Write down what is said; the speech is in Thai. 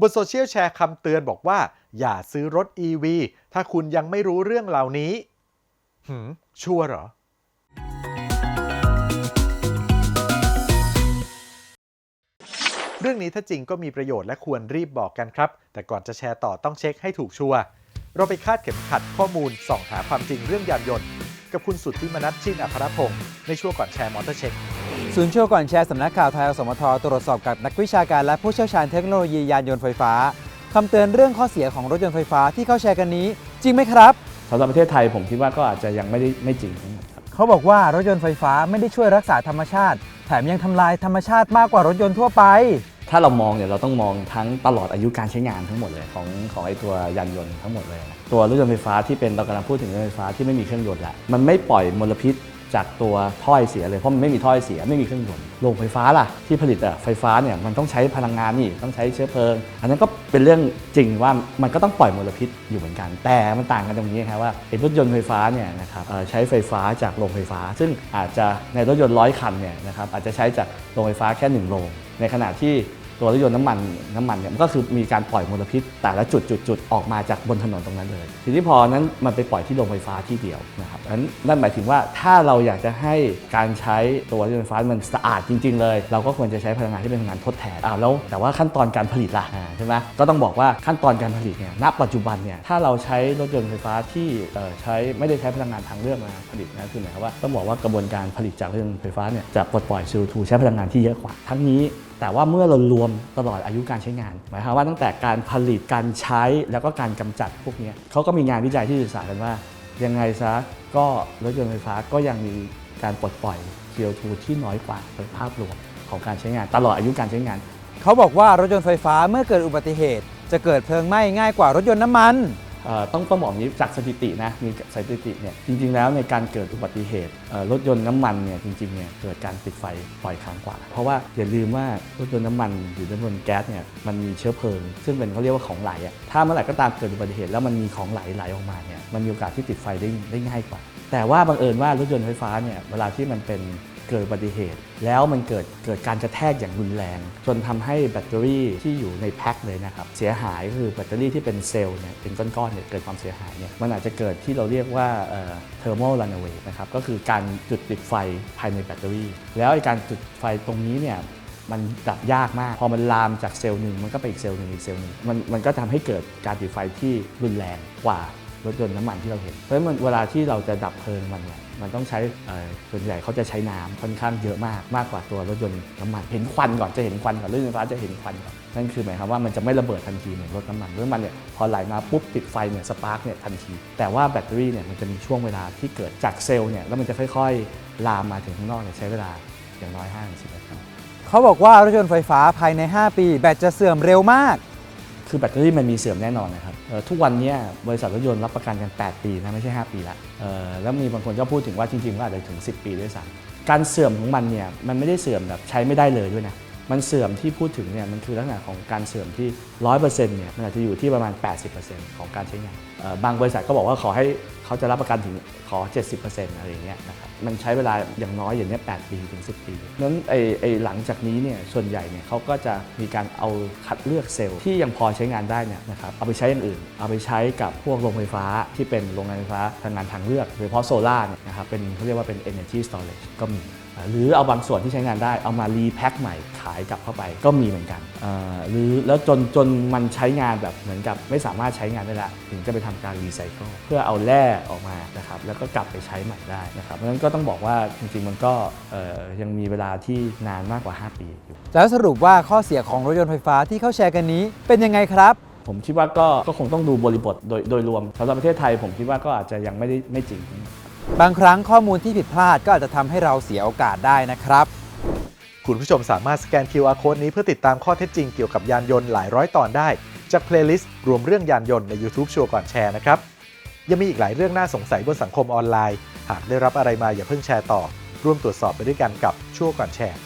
บนโซเชียลแชร์คำเตือนบอกว่า อย่าซื้อรถ EV ถ้าคุณยังไม่รู้เรื่องเหล่านี้ หืม ชัวร์เหรอ เรื่องนี้ถ้าจริงก็มีประโยชน์และควรรีบบอกกันครับ แต่ก่อนจะแชร์ต่อต้องเช็คให้ถูกชัวร์เราไปคาดเข็มขัดข้อมูลส่องหาความจริงเรื่องยานยนต์ กับคุณสุดทธิมนัทชินอัครพงศ์ในช่วงก่อนแชร์มอเตอร์เช็ค ศูนย์เช่วก่อนแชร์สำนักข่าวไทยสมทตรวจสอบกับนักวิชาการและผู้เชี่ยวชาญเทคโนโลยียานยนต์ไฟฟ้าคำเตือนเรื่องข้อเสียของรถยนต์ไฟฟ้าที่เขาแชร์กันนี้ จริงไหมครับสำหรับประเทศไทยผมคิดว่าก็อาจจะยังไม่ได้ไม่จริงทั้งหมดครับเขาบอกว่ารถยนต์ไฟฟ้าไม่ได้ช่วยรักษาธรรมชาติ แถมยังทำลายธรรมชาติมากกว่ารถยนต์ทั่วไป ถ้าเรามองเนี่ยเราต้องมองทั้งตลอดอายุการใช้งานทั้งหมดเลยของของไอ้ตัวยานยนต์ทั้งหมดเลยนะตัวรถยนต์ไฟฟ้าที่เป็นเรากำลังพูดถึงรถยนต์ไฟฟ้าที่ไม่มีเครื่องยนต์แหละมันไม่ปล่อยมลพิษ จากตัวถ้อยเสียเลยเพราะมันไม่มีถ้อยเสียไม่มีเครื่องยนต์โรงไฟฟ้าล่ะที่ผลิตอะไฟฟ้าเนี่ยมันต้องใช้พลังงานนี่ต้องใช้เชื้อเพลิง อันนั้นก็เป็นเรื่องจริงว่ามันก็ต้องปล่อยมลพิษอยู่เหมือนกัน แต่มันต่างกันตรงนี้ครับว่าไอ้รถยนต์ไฟฟ้าเนี่ยนะครับใช้ไฟฟ้าจากโรงไฟฟ้า ซึ่งอาจจะในรถยนต์ร้อยคันเนี่ยนะครับอาจจะใช้จากโรงไฟฟ้าแค่หนึ่งโรงในขณะที่ ตัวรถยนต์น้ำมันน้ำมันเนี่ยมันก็คือมีการปล่อยมลพิษ แต่ละจุดจุดจุดออกมาจากบนถนนตรงนั้นเลย ทีนี้พอนั้นมันไปปล่อยที่โรงไฟฟ้าที่เดียวนะครับนั้นนั่นหมายถึงว่าถ้าเราอยากจะให้การใช้ตัวรถยนต์ไฟฟ้ามันสะอาดจริง ๆ เลย เราก็ควรจะใช้พลังงานที่เป็นพลังงานทดแทนอ้าวแล้วแต่ว่าขั้นตอนการผลิตล่ะอ่าใช่ไหมก็ต้องบอกว่าขั้นตอนการผลิตเนี่ยณปัจจุบันเนี่ยถ้าเราใช้รถยนต์ไฟฟ้าที่ใช้ไม่ได้ใช้พลังงานทางเลือกมาผลิตนะคือหมายความว่าต้องบอกว่ากระบวนการผลิตจากรถยนต์ไฟฟ้าเนี่ยจะปลดปล่อย CO2 ใช้พลังงานที่เยอะกว่า ทั้งนี้ แต่ว่าเมื่อเรารวมตลอดอายุการใช้งาน หมายความว่าตั้งแต่การผลิตการใช้แล้วก็การกำจัดพวกนี้เขาก็มีงานวิจัยที่ศึกษากันว่า ยังไงซะก็รถยนต์ไฟฟ้าก็ยังมีการปลดปล่อย CO2 ที่น้อยกว่าโดยภาพรวมของการใช้งาน ตลอดอายุการใช้งาน เขาบอกว่ารถยนต์ไฟฟ้าเมื่อเกิดอุบัติเหตุ จะเกิดเพลิงไหม้ง่ายกว่ารถยนต์น้ำมัน ต้องต้องบอกอย่างนี้จากสถิตินะมีสถิติเนี่ยจริง ๆ แล้วในการเกิดอุบัติเหตุรถยนต์น้ำมันเนี่ยจริงๆเนี่ยเกิดการติดไฟบ่อยครั้งกว่า เพราะว่าอย่าลืมว่ารถยนต์น้ำมันหรือรถยนต์แก๊สเนี่ยมันมีเชื้อเพลิง ซึ่งเป็นเขาเรียกว่าของไหลอะถ้าเมื่อไหร่ก็ตามเกิดอุบัติเหตุแล้วมันมีของไหลไหลออกมาเนี่ยมันมีโอกาสที่ติดไฟได้ได้ง่ายกว่า แต่ว่าบังเอิญว่ารถยนต์ไฟฟ้าเนี่ยเวลาที่มันเป็น เกิดอุบัติเหตุ แล้วมันเกิดเกิดการกระแทกอย่างรุนแรง จนทำให้แบตเตอรี่ที่อยู่ในแพ็คเลยนะครับเสียหายก็คือแบตเตอรี่ที่เป็นเซลล์เนี่ยเป็นก้อนๆเนี่ยเกิดความเสียหายเนี่ยมันอาจจะเกิดที่เราเรียกว่าเทอร์โมรันเวย์นะครับก็คือการจุดติดไฟภายในแบตเตอรี่ แล้วไอ้การจุดไฟตรงนี้เนี่ยมันดับยากมาก พอมันลามจากเซลล์หนึ่งมันก็ไปอีกเซลล์หนึ่งอีกเซลล์หนึ่งมันมันก็ทำให้เกิดการติดไฟที่รุนแรงกว่า รถยนต์น้ำมันที่เราเห็น เพราะฉะนั้นเวลาที่เราจะดับเพลิงมันเนี่ยมันต้องใช้เอ่อส่วนใหญ่เขาจะใช้น้ำค่อนข้างเยอะมากมากกว่าตัวรถยนต์น้ำมันเห็นควันก่อนจะเห็นควันก่อนรถยนต์ไฟฟ้าจะเห็นควันก่อนนั่นคือหมายความว่ามันจะไม่ระเบิดทันทีเหมือนรถน้ำมันรถน้ำมันเนี่ยพอไหลมาปุ๊บติดไฟเนี่ยสปาร์กเนี่ยทันที แต่ว่าแบตเตอรี่เนี่ยมันจะมีช่วงเวลาที่เกิดจากเซลล์เนี่ยแล้วมันจะค่อยๆ ลามมาถึงข้างนอกเนี่ยใช้เวลาอย่างน้อย5-10นาทีเขาบอกว่ารถยนต์ไฟฟ้าภายใน 5 ปี แบตจะเสื่อมเร็วมาก คือแบตเตอรี่มันมีเสื่อมแน่นอนนะครับทุกวันนี้บริษัทรถยนต์รับประกันกัน 8 ปีนะไม่ใช่ 5 ปีละแล้วมีบางคนก็พูดถึงว่าจริงๆก็อาจจะถึง 10 ปีด้วยซ้ำการเสื่อมของมันเนี่ยมันไม่ได้เสื่อมแบบใช้ไม่ได้เลยด้วยนะ มันเสื่อมที่พูดถึงเนี่ยมันคือลักษณะของการเสื่อมที่ 100%เนี่ยมันอาจจะอยู่ที่ประมาณ 80%ของการใช้งานบางบริษัทก็บอกว่าขอให้เขาจะรับประกันถึงขอ 70%อะไรอย่างเงี้ยนะครับมันใช้เวลาอย่างน้อยอย่างนี้8ปีถึง 10 ปีนั้นไอ้ไอ้หลังจากนี้เนี่ยส่วนใหญ่เนี่ยเขาก็จะมีการเอาคัดเลือกเซลล์ที่ยังพอใช้งานได้เนี่ยนะครับเอาไปใช้อย่างอื่น เอาไปใช้กับพวกโรงไฟฟ้าที่เป็นโรงงานไฟฟ้าพลังงานทางเลือกโดยเฉพาะโซล่าเนี่ยนะครับเป็นเขาเรียกว่าเป็น energy storage ก็มี หรือเอาบางส่วนที่ใช้งานได้เอามารีแพ็คใหม่ขายกลับเข้าไปก็มีเหมือนกันเอ่อหรือแล้วจนจนมันใช้งานแบบเหมือนกับไม่สามารถใช้งานได้ละถึงจะไปทำการรีไซเคิลเพื่อเอาแร่ออกมานะครับแล้วก็กลับไปใช้ใหม่ได้นะครับเพราะฉะนั้นก็ต้องบอกว่าจริงๆมันก็เอ่อยังมีเวลาที่นานมากกว่า 5 ปีอยู่แล้วสรุปว่าข้อเสียของรถยนต์ไฟฟ้าที่เขาแชร์กันนี้เป็นยังไงครับผมคิดว่าก็ก็คงต้องดูบริบทโดยโดยรวมสำหรับประเทศไทย ผมคิดว่าก็อาจจะยังไม่ได้ไม่จริง บางครั้งข้อมูลที่ผิดพลาดก็อาจจะทำให้เราเสียโอกาสได้นะครับ คุณผู้ชมสามารถสแกน QR Code นี้เพื่อติดตามข้อเท็จจริงเกี่ยวกับยานยนต์หลายร้อยตอนได้ จากเพลย์ลิสต์รวมเรื่องยานยนต์ใน YouTube ชัวร์ก่อนแชร์นะครับ ยังมีอีกหลายเรื่องน่าสงสัยบนสังคมออนไลน์ หากได้รับอะไรมาอย่าเพิ่งแชร์ต่อ ร่วมตรวจสอบไปด้วยกันกับชัวก่อนแชร์